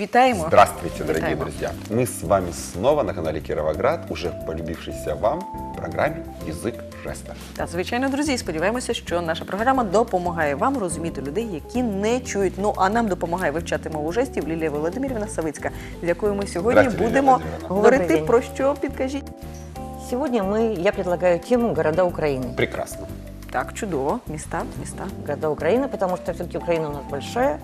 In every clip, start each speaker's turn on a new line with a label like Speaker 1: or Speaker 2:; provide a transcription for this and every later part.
Speaker 1: Вітаємо.
Speaker 2: Здравствуйте, дорогие
Speaker 1: Витаем.
Speaker 2: друзья! Мы с вами снова на канале Кировоград, уже полюбившейся вам программе «Язык жестов».
Speaker 1: Та звичайно, друзі, і сподіваємося, що наша програма допомагає вам розуміти людей, які не чують. Ну а нам допомагає вивчати мову жестів Лілія Володимирівна Савицька, з якою ми сьогодні
Speaker 2: Здрасте, Лілія
Speaker 1: будемо
Speaker 2: Володимирівна.
Speaker 1: говорити
Speaker 3: Добрий день.
Speaker 1: про що підкажіть.
Speaker 3: Сегодня мы, я предлагаю тему города Украины.
Speaker 2: Прекрасно.
Speaker 1: Так, чудово, міста, міста.
Speaker 3: Города Украины, потому что все-таки Украина у нас большая,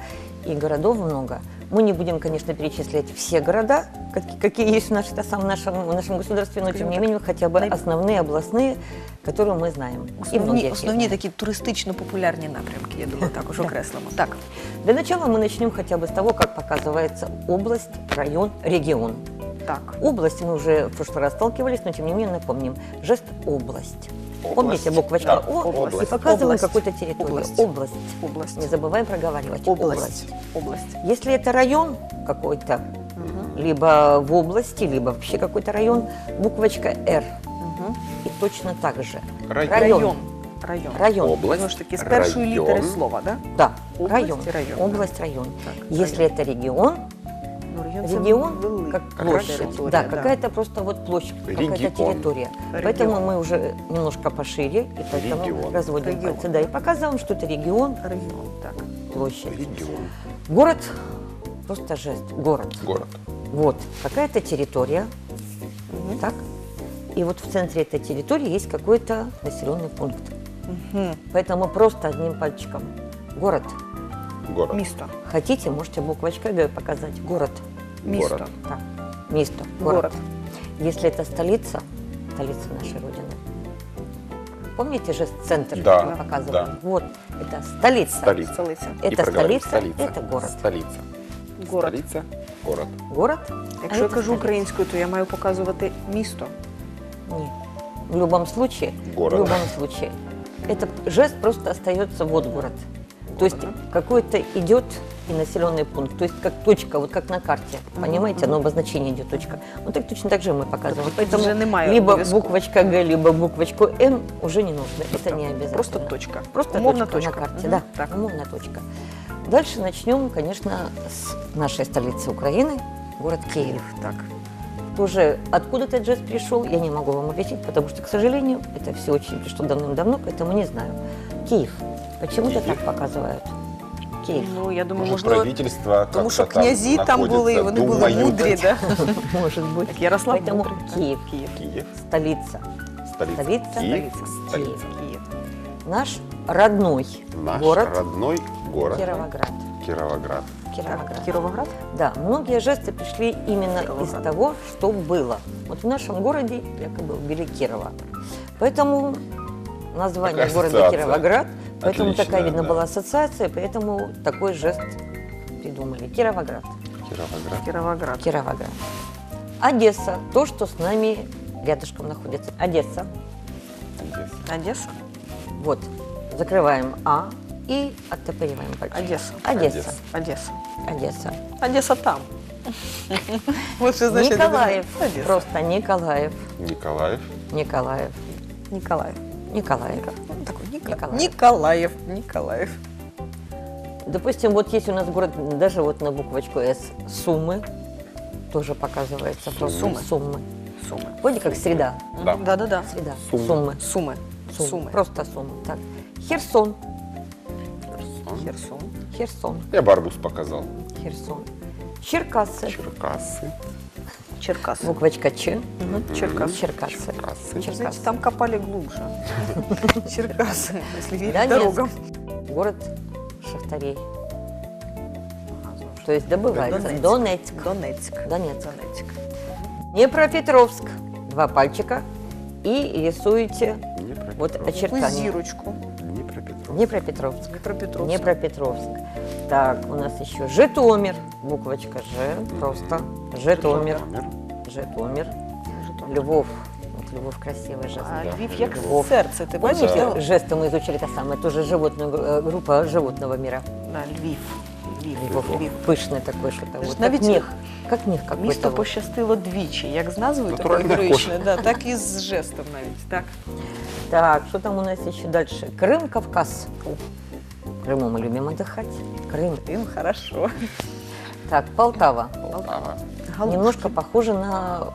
Speaker 3: и городов много. Мы не будем, конечно, перечислять все города, как- какие есть в, наш- в нашем, в нашем государстве, но тем не
Speaker 1: Скажем
Speaker 3: менее хотя бы
Speaker 1: най-
Speaker 3: основные областные, которые мы знаем. И многие
Speaker 1: Основні,
Speaker 3: их
Speaker 1: основні
Speaker 3: знают.
Speaker 1: такі туристично популярні напрямки, я думаю, також
Speaker 3: Да.
Speaker 1: окреслимо. Так,
Speaker 3: Для начала мы начнем хотя бы с того, как показывается область, район, регион.
Speaker 1: так.
Speaker 3: Область мы уже в прошлый раз сталкивались, но тем не менее напомним. Жест область.
Speaker 2: Область.
Speaker 3: Помните буквочка
Speaker 2: Да,
Speaker 3: О
Speaker 2: область.
Speaker 3: и показываем
Speaker 1: Область.
Speaker 3: какую-то территорию.
Speaker 1: Область.
Speaker 3: область.
Speaker 1: Область.
Speaker 3: Не забываем проговаривать.
Speaker 1: Область. Область.
Speaker 3: Если это район какой-то, либо в области, либо вообще какой-то район, буквочка «Р».
Speaker 1: Угу.
Speaker 3: И точно так же.
Speaker 2: Район.
Speaker 1: Район. Район.
Speaker 3: Район.
Speaker 2: Область.
Speaker 1: Знову ж таки, з першої
Speaker 2: район.
Speaker 1: літери слова, да?
Speaker 3: Да,
Speaker 1: Область
Speaker 3: район.
Speaker 1: район.
Speaker 3: Область, район.
Speaker 1: Так,
Speaker 3: Если
Speaker 1: район.
Speaker 3: это регион, регион
Speaker 1: велика
Speaker 3: как
Speaker 2: Как
Speaker 3: площадь.
Speaker 1: територія,
Speaker 3: да, какая-то просто вот площадь, какая-то
Speaker 2: Регион.
Speaker 3: территория.
Speaker 1: Регион.
Speaker 3: Поэтому мы уже немножко пошире, и поэтому
Speaker 2: Регион.
Speaker 3: разводим
Speaker 1: Регион.
Speaker 3: пальцы. Да, и показываем, что это регион,
Speaker 1: Регіон, так.
Speaker 3: площадь.
Speaker 2: Регион.
Speaker 3: Город, просто жест, город.
Speaker 2: Город.
Speaker 3: Вот, какая-то территория, так? И вот в центре этой территории есть какой-то населенный пункт.
Speaker 1: Мгм.
Speaker 3: Поэтому просто одним пальчиком. Город.
Speaker 2: Город.
Speaker 1: Місто.
Speaker 3: Хотите, можете буквочкой Г показать. Город.
Speaker 1: Місто.
Speaker 2: Город.
Speaker 3: Да. Место.
Speaker 1: Город.
Speaker 3: Город. Если это столица, столица нашей Родины. Помните же центр,
Speaker 2: Да,
Speaker 3: который мы показывали?
Speaker 2: да.
Speaker 3: Вот, это столица.
Speaker 2: Столица.
Speaker 1: Столиця.
Speaker 2: И
Speaker 3: Это
Speaker 2: проговорим.
Speaker 3: столица, это город.
Speaker 2: Столица.
Speaker 1: Город.
Speaker 2: Столица. Город.
Speaker 3: Город?
Speaker 1: Якщо я
Speaker 3: а это
Speaker 1: кажу
Speaker 3: столица.
Speaker 1: українською, то я маю показувати місто.
Speaker 3: Нет. В любом случае,
Speaker 2: Город.
Speaker 3: в любом случае, это жест просто остается вот город. То есть какой-то идет и населенный пункт, то есть как точка, вот как на карте, понимаете, оно обозначение идет точка. Вот так точно так же мы показываем.
Speaker 1: Тобто немає
Speaker 3: либо
Speaker 1: обов'язково.
Speaker 3: буквочка Г, либо буквочку М уже не нужно, это не обязательно.
Speaker 1: Просто точка.
Speaker 3: Просто
Speaker 1: Умовна
Speaker 3: точка, на карте,
Speaker 1: Мгм.
Speaker 3: да,
Speaker 1: Так.
Speaker 3: умовная точка. Дальше начнем, конечно, с нашей столицы Украины, город Киев.
Speaker 1: Так.
Speaker 3: Тоже откуда этот жест пришел, я не могу вам ответить, потому что, к сожалению, это все очень пришло давным-давно, поэтому не знаю. Киев. Почему-то так показывают. Киев.
Speaker 1: Ну, я думаю,
Speaker 2: Может,
Speaker 1: можливо,
Speaker 2: правительство
Speaker 1: тому що
Speaker 2: как-то
Speaker 1: князі там були, і
Speaker 2: находится,
Speaker 1: вони були
Speaker 2: думают.
Speaker 1: мудрі, да?
Speaker 3: Может быть.
Speaker 1: Так, Ярослав
Speaker 3: Поэтому
Speaker 1: мудрий.
Speaker 3: Киев.
Speaker 1: Київ.
Speaker 2: Киев.
Speaker 3: Столица.
Speaker 2: Столица.
Speaker 3: Столица.
Speaker 2: Киев.
Speaker 1: Столица.
Speaker 2: Столица.
Speaker 1: Київ.
Speaker 3: Наш родной
Speaker 2: Наш
Speaker 3: город
Speaker 2: родной город.
Speaker 3: Кировоград.
Speaker 2: Кировоград.
Speaker 3: Кировоград.
Speaker 1: Кіровоград?
Speaker 3: Да, многие жесты пришли именно из
Speaker 1: Кировоград.
Speaker 3: того, что было. Вот в нашем городе якобы убили Кирова. Поэтому название
Speaker 2: Такая
Speaker 3: города
Speaker 2: ассоциация.
Speaker 3: Кировоград, поэтому
Speaker 2: Отличная,
Speaker 3: такая, видно,
Speaker 2: да.
Speaker 3: была ассоциация, поэтому такой жест придумали. Кировоград.
Speaker 2: Кировоград.
Speaker 1: Кіровоград.
Speaker 3: Кировоград. Одесса, то, что с нами рядышком находится. Одесса.
Speaker 2: Одесса.
Speaker 1: Одеса?
Speaker 3: Вот. Закрываем А и оттопыриваем пальчик.
Speaker 1: Одеса.
Speaker 3: Одесса.
Speaker 1: Одеса.
Speaker 3: Одесса.
Speaker 1: Одеса там. Значит
Speaker 3: Николаев.
Speaker 1: Одесса.
Speaker 3: Просто Николаев.
Speaker 2: Николаев.
Speaker 3: Николаев.
Speaker 1: Николаев.
Speaker 3: Николаев.
Speaker 1: Ника-
Speaker 3: Николаев.
Speaker 1: Николаев. Николаев.
Speaker 3: Допустим, вот есть у нас город, даже вот на буквочку С, Сумы, тоже показывается.
Speaker 1: Сумы.
Speaker 3: Суммы.
Speaker 1: Сумы.
Speaker 3: Помните, как среда?
Speaker 2: Да.
Speaker 1: Да-да-да.
Speaker 3: Среда.
Speaker 2: Суммы.
Speaker 3: Суммы.
Speaker 1: Сумы.
Speaker 3: Суммы.
Speaker 1: Сумы.
Speaker 3: Просто суммы. Так. Херсон.
Speaker 2: Херсон.
Speaker 1: Херсон.
Speaker 3: Херсон.
Speaker 2: Я Барбус показал.
Speaker 3: Херсон. Черкассы.
Speaker 2: Черкассы.
Speaker 1: Черкасы.
Speaker 3: Буквочка Ч.
Speaker 1: Мгм. Черкасы. Знаете,
Speaker 3: Черкассы.
Speaker 1: там копали глубже. Черкасы, если верить дорогам.
Speaker 3: Город шахтарей. То есть добывается.
Speaker 1: Донецк.
Speaker 3: Донецк.
Speaker 1: Донецк.
Speaker 3: Донецк. Днепропетровск. Два пальчика. И рисуете вот очертания.
Speaker 1: зірочку.
Speaker 2: Днепропетровск.
Speaker 3: Днепропетровск.
Speaker 1: Днепропетровск.
Speaker 3: Днепропетровск. Так, у нас еще Житомир. Буквочка Ж. Просто. Житомир. Житомир. Львов. Вот Львов красивый жест.
Speaker 1: А
Speaker 2: Да.
Speaker 1: Львів як
Speaker 3: Львов.
Speaker 1: серце, ти бачиш?
Speaker 3: Помните,
Speaker 1: Да,
Speaker 3: жесты мы изучили это самое, тоже животную, э, группа животного мира.
Speaker 1: Да, Львів. Львів.
Speaker 3: Львов.
Speaker 1: Львів.
Speaker 3: Пышный такой что-то.
Speaker 1: Ж
Speaker 3: Вот,
Speaker 1: навіть
Speaker 3: как мех. Как мех какой-то.
Speaker 1: Місто
Speaker 3: вот.
Speaker 1: пощастило двічі, як з назвою такою
Speaker 2: Натуральна
Speaker 1: героїчною, да, так і з жестом навіть. Так.
Speaker 3: Так, что там у нас еще дальше? Крым, Кавказ. В Крыму мы любим отдыхать. Крым.
Speaker 1: Тим хорошо.
Speaker 3: Так, Полтава.
Speaker 2: Полтава.
Speaker 1: Галушки.
Speaker 3: Немножко похоже на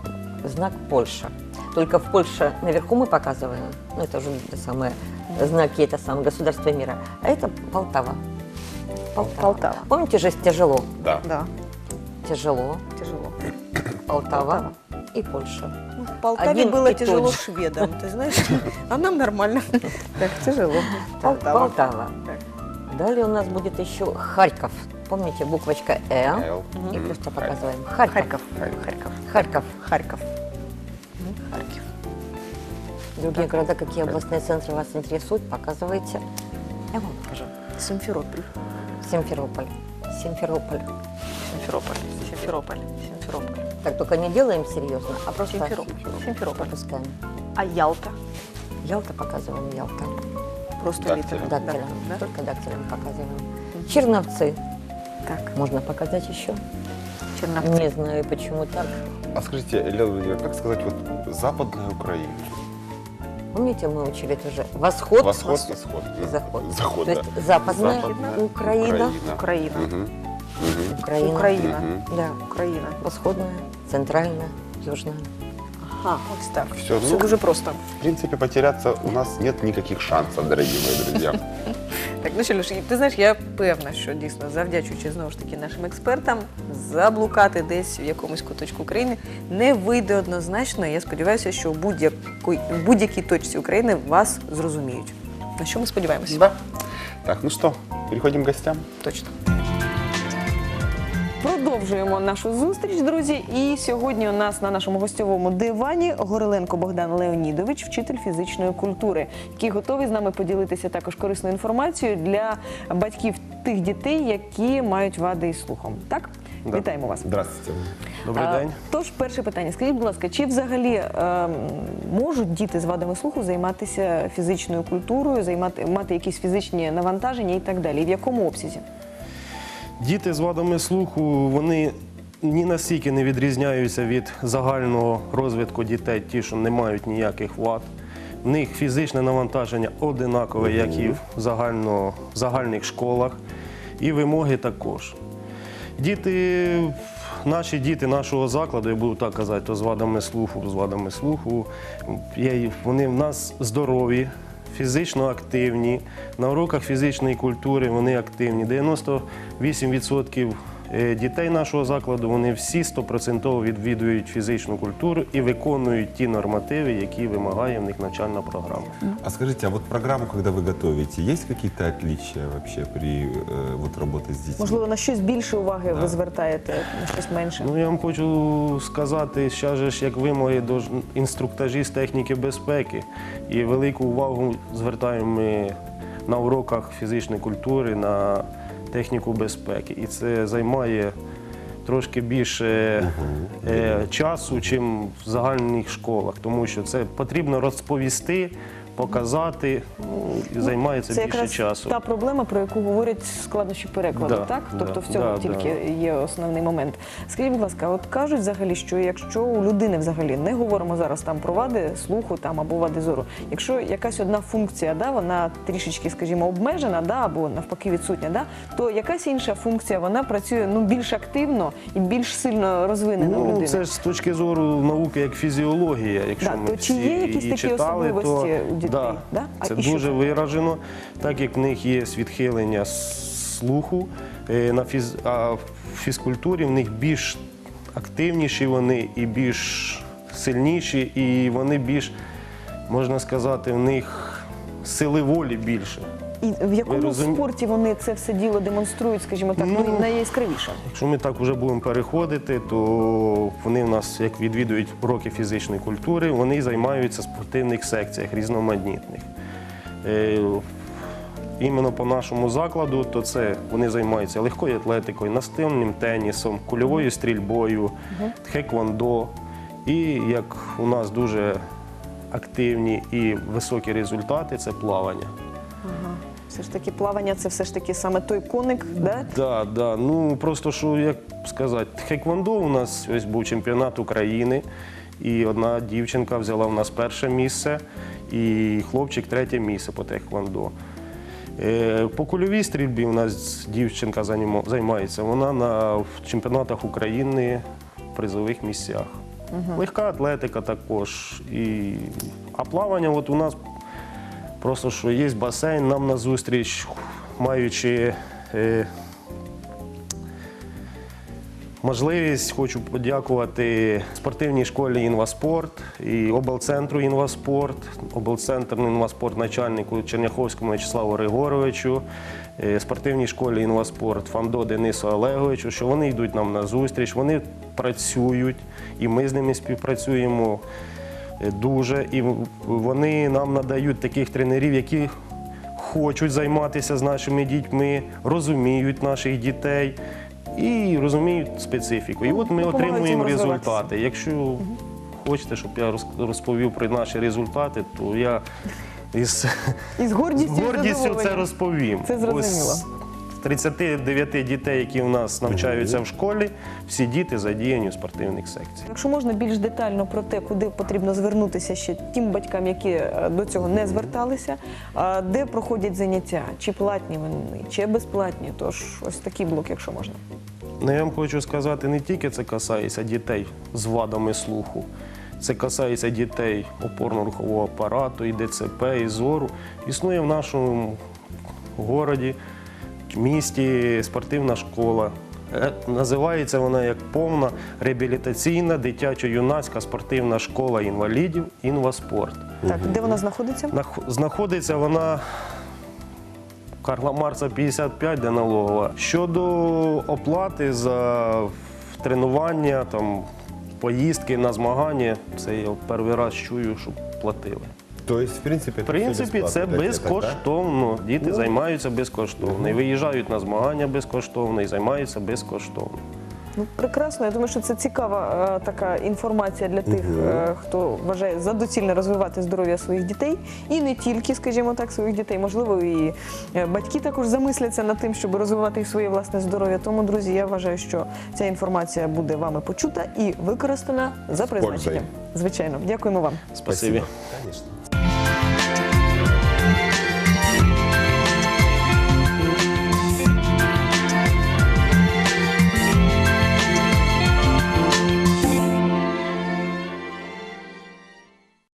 Speaker 3: знак Польша. Только в Польше наверху мы показываем, ну это уже это самое, знаки, это самое государство мира, а это Полтава.
Speaker 1: Полтава.
Speaker 3: Помните же тяжело?
Speaker 2: Да.
Speaker 1: Да,
Speaker 3: Тяжело.
Speaker 1: тяжело.
Speaker 3: Полтава и Польша.
Speaker 1: Ну, В Полтаве
Speaker 3: Один
Speaker 1: было тяжело
Speaker 3: же.
Speaker 1: шведам, ты знаешь, а нам нормально. Так, тяжело.
Speaker 3: Пол- Полтава. Далее у нас будет еще Харьков. Помните буквочка Э?
Speaker 2: Л.
Speaker 3: И
Speaker 2: Мгм.
Speaker 3: просто
Speaker 2: Харьков.
Speaker 3: показываем. Харьков.
Speaker 1: Харьков.
Speaker 2: Харьков.
Speaker 1: Харьков.
Speaker 3: Харьков.
Speaker 1: Харьков. Харьков.
Speaker 3: Другие города, какие областные центры вас интересуют, показывайте. Я вам покажу.
Speaker 1: Симферополь.
Speaker 3: Симферополь. Симферополь.
Speaker 1: Симферополь. Симферополь. Симферополь.
Speaker 3: Так только не делаем серьезно, а просто
Speaker 1: Симферополь. Симферополь.
Speaker 3: пропускаем.
Speaker 1: А Ялта?
Speaker 3: Ялта показываем, Ялта.
Speaker 1: Просто
Speaker 2: Дактилем.
Speaker 1: литр.
Speaker 3: Дактилем.
Speaker 1: Да?
Speaker 3: Только дактилем показываем. Черновцы.
Speaker 1: Так,
Speaker 3: Можно показать еще.
Speaker 1: Черновцы.
Speaker 3: Не знаю, почему так.
Speaker 2: А скажите, Елена Владимировна, как сказать вот западная Украина?
Speaker 3: Помните, мы учили тоже восход,
Speaker 2: Восход, исход.
Speaker 3: и заход.
Speaker 2: Заход,
Speaker 3: То
Speaker 2: да.
Speaker 3: есть западная,
Speaker 2: Западная
Speaker 3: Украина,
Speaker 1: Украина.
Speaker 2: Мгм. Мгм.
Speaker 3: Украина,
Speaker 1: Украина.
Speaker 2: Мгм.
Speaker 3: да,
Speaker 1: Україна.
Speaker 3: восходная, центральная, южная.
Speaker 1: Ага, ось так.
Speaker 2: Всё,
Speaker 1: Все
Speaker 2: ну.
Speaker 1: дуже просто.
Speaker 2: В принципе, потеряться у нас нет никаких шансов, дорогие мои друзья.
Speaker 1: Так, ну що, Люш, ти знаєш, я певна, що дійсно завдячуючи знову ж таки нашим експертам, заблукати десь в якомусь куточку України не вийде однозначно. Я сподіваюся, що в будь-якій будь-якій точці України вас зрозуміють. На що ми сподіваємося?
Speaker 2: Да. Так, ну что, переходим к гостям.
Speaker 1: Точно. Продовжуємо нашу зустріч, друзі. І сьогодні у нас на нашому гостьовому дивані Гореленко Богдан Леонідович, вчитель фізичної культури, який готовий з нами поділитися також корисною інформацією для батьків тих дітей, які мають вади із слухом. Так,
Speaker 4: Да.
Speaker 1: вітаємо вас.
Speaker 2: Здравствуйте.
Speaker 4: Добрий
Speaker 1: А,
Speaker 4: день.
Speaker 1: Тож, перше питання. Скажіть, будь ласка, чи взагалі ем, можуть діти з вадами слуху займатися фізичною культурою, займати мати якісь фізичні навантаження і так далі? І в якому обсязі?
Speaker 4: Діти з вадами слуху вони ні настільки не відрізняються від загального розвитку дітей, ті, що не мають ніяких вад. В них фізичне навантаження одинакове, як і в загально, в загальних школах, і вимоги також. Діти, наші діти нашого закладу, я буду так казати, то з вадами слуху, з вадами слуху, вони в нас здорові, фізично активні. На уроках фізичної культури вони активні. 98% е, дітей нашого закладу вони всі 100% відвідують фізичну культуру і виконують ті нормативи, які вимагає в них навчальна програма.
Speaker 2: А скажите, а вот программу, когда вы готовите, есть какие-то отличия вообще при вот работе с детьми?
Speaker 1: Можливо, на щось більше уваги ви звертаєте, на щось менше.
Speaker 4: Ну я вам хочу сказати, ще ж як вимоги до ж- інструктажі з техніки безпеки. І велику увагу звертаємо ми на уроках фізичної культури на техніку безпеки. І це займає трошки більше е, часу, чим в загальних школах, тому що це потрібно розповісти. Показати ну, займається
Speaker 1: Це
Speaker 4: більше
Speaker 1: якраз
Speaker 4: часу.
Speaker 1: та проблема, про яку говорять складнощі перекладу,
Speaker 4: Да,
Speaker 1: так?
Speaker 4: да,
Speaker 1: Тобто в цьому
Speaker 4: да,
Speaker 1: тільки є основний момент. Скажіть, будь ласка, от кажуть взагалі, що якщо у людини взагалі не говоримо зараз там про вади слуху там або вади зору, якщо якась одна функція, да, вона трішечки, скажімо, обмежена, да, або навпаки відсутня, да, то якась інша функція вона працює ну більш активно і більш сильно розвинена у
Speaker 4: Ну,
Speaker 1: людини.
Speaker 4: це ж з точки зору науки як фізіологія. Якщо
Speaker 1: Да,
Speaker 4: ми
Speaker 1: то чи
Speaker 4: всі
Speaker 1: є якісь
Speaker 4: її
Speaker 1: такі
Speaker 4: читали,
Speaker 1: особливості
Speaker 4: то
Speaker 1: у дітей?
Speaker 4: Да,
Speaker 1: Да? А
Speaker 4: це
Speaker 1: і що
Speaker 4: дуже виражено, так як в них є відхилення слуху, е, на фіз... а в фізкультурі в них більш активніші вони і більш сильніші, і вони більш, можна сказати, в них сили волі більше.
Speaker 1: І в якому
Speaker 4: розумі-
Speaker 1: спорті вони це все діло демонструють, скажімо так, ну,
Speaker 4: Ну,
Speaker 1: найяскравіше?
Speaker 4: Якщо ми так вже будемо переходити, то вони в нас як відвідують уроки фізичної культури, вони займаються в спортивних секціях різноманітних. Е, Іменно по нашому закладу, то це вони займаються легкою атлетикою, настильним тенісом, кульовою стрільбою, тхеквондо. І як у нас дуже активні і високі результати це плавання.
Speaker 1: Все ж таки плавання це все ж таки саме той коник, да?
Speaker 4: Да, да. Ну просто що як сказати, хеквондо у нас ось був чемпіонат України, і одна дівчинка взяла в нас перше місце, і хлопчик третє місце по тхеквондо. Е, По кульовій стрільбі у нас дівчинка займається. Вона на в чемпіонатах України в призових місцях. Легка атлетика також. І... А плавання от у нас просто що є басейн, нам на зустріч, маючи е, можливість, хочу подякувати спортивній школі «Інваспорт» і облцентру «Інваспорт», облцентр «Інваспорт» начальнику Черняховському Вячеславу Григоровичу, е, спортивній школі «Інваспорт» Фандо Денису Олеговичу, що вони йдуть нам на зустріч, вони працюють, і ми з ними співпрацюємо дуже. І вони нам надають таких тренерів, які хочуть займатися з нашими дітьми, розуміють наших дітей і розуміють специфіку. І от ми отримуємо результати. Якщо хочете, щоб я розповів про наші результати, то я із
Speaker 1: І з
Speaker 4: з
Speaker 1: гордістю,
Speaker 4: це розповім.
Speaker 1: Це зрозуміло.
Speaker 4: Ось 39 дітей, які у нас навчаються в школі, всі діти задіяні у спортивних секціях.
Speaker 1: Якщо можна більш детально про те, куди потрібно звернутися ще тим батькам, які е, до цього не зверталися, де проходять заняття, чи платні вони, чи безплатні, тож ось такий блок, якщо можна.
Speaker 4: Ну, я вам хочу сказати, не тільки це касається дітей з вадами слуху, це касається дітей опорно-рухового апарату, і ДЦП, і зору. Існує в нашому городі, місті спортивна школа. Е, Називається вона як повна реабілітаційна дитячо-юнацька спортивна школа інвалідів «Інваспорт».
Speaker 1: Так, де вона знаходиться?
Speaker 4: Знаходиться вона Карла Марса 55, де налогова. Щодо оплати за тренування, там, поїздки на змагання, це я перший раз чую, що платили.
Speaker 2: То есть, в принципе,
Speaker 4: В принципі, це безкоштовно. Діти займаються безкоштовно. І виїжджають на змагання безкоштовно і займаються безкоштовно.
Speaker 1: Ну, прекрасно. Я думаю, що це цікава е, така інформація для тих, е, хто вважає за доцільне розвивати здоров'я своїх дітей. І не тільки, скажімо так, своїх дітей. Можливо, і е, батьки також замисляться над тим, щоб розвивати і своє власне здоров'я. Тому, друзі, я вважаю, що ця інформація буде вами почута і використана за призначенням. Звичайно, дякуємо вам.
Speaker 4: Спасибі.
Speaker 2: Конечно.